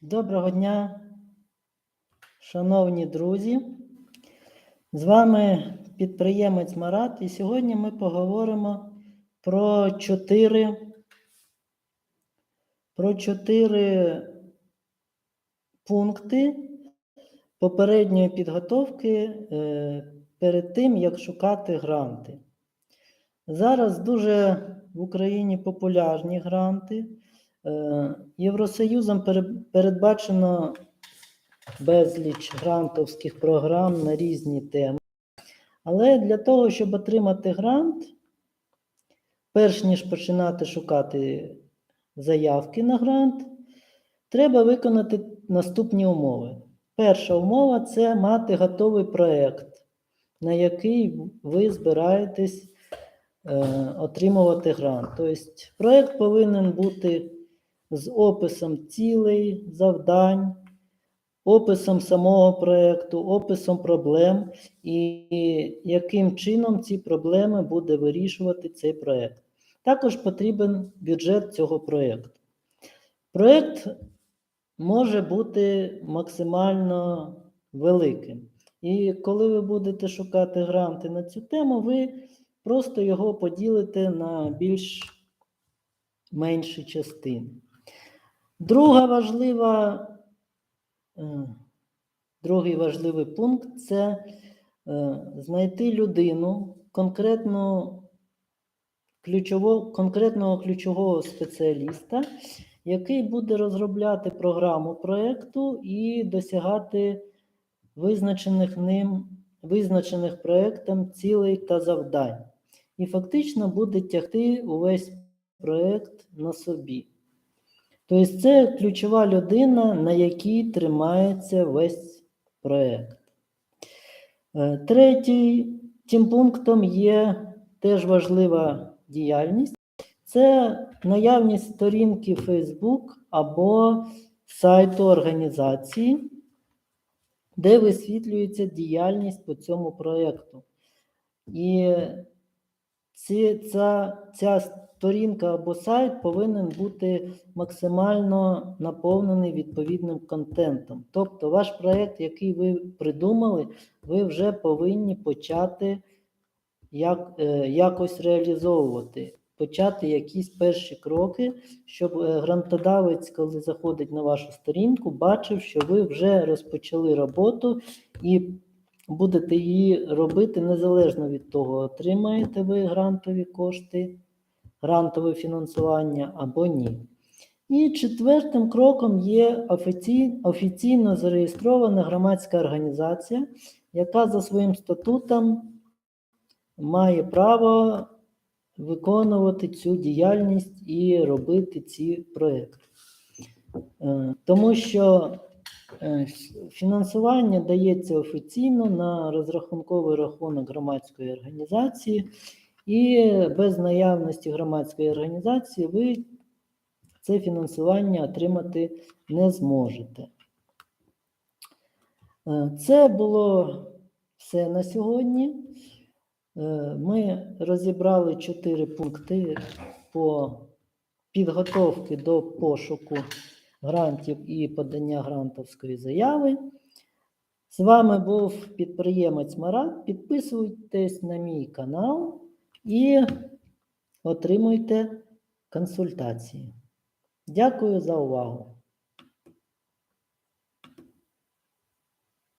Доброго дня, шановні друзі. З вами підприємець Марат, і сьогодні ми поговоримо про чотири, про чотири пункти попередньої підготовки е, перед тим, як шукати гранти. Зараз дуже в Україні популярні гранти. Е, Євросоюзом передбачено безліч грантовських програм на різні теми. Але для того, щоб отримати грант, перш ніж починати шукати заявки на грант, треба виконати наступні умови. Перша умова це мати готовий проєкт, на який ви збираєтесь е, отримувати грант. Тобто проєкт повинен бути з описом цілей, завдань, описом самого проєкту, описом проблем і яким чином ці проблеми буде вирішувати цей проєкт. Також потрібен бюджет цього проєкту. Проєкт може бути максимально великим. І коли ви будете шукати гранти на цю тему, ви просто його поділите на більш менші частини. Друга важлива, е, другий важливий пункт це е, знайти людину, конкретну ключово, конкретного ключового спеціаліста, який буде розробляти програму проєкту і досягати визначених ним, визначених проєктом цілей та завдань. І фактично буде тягти увесь проєкт на собі. Тобто це ключова людина, на якій тримається весь проєкт. Е, Третій тим пунктом є теж важлива діяльність. Це наявність сторінки Facebook або сайту організації, де висвітлюється діяльність по цьому проєкту. І ці, ця, ця сторінка або сайт повинен бути максимально наповнений відповідним контентом. Тобто ваш проєкт, який ви придумали, ви вже повинні почати як, е, якось реалізовувати, почати якісь перші кроки, щоб е, грантодавець, коли заходить на вашу сторінку, бачив, що ви вже розпочали роботу і будете її робити незалежно від того, отримаєте ви грантові кошти, грантове фінансування або ні. І четвертим кроком є офіцій- офіційно зареєстрована громадська організація, яка за своїм статутом має право виконувати цю діяльність і робити ці проекти. Е, Тому що фінансування дається офіційно на розрахунковий рахунок громадської організації, і без наявності громадської організації ви це фінансування отримати не зможете. Е, Це було все на сьогодні. Е, Ми розібрали чотири пункти по підготовці до пошуку грантів і подання грантовської заяви. З вами був підприємець Марат. Підписуйтесь на мій канал і отримуйте консультації. Дякую за увагу.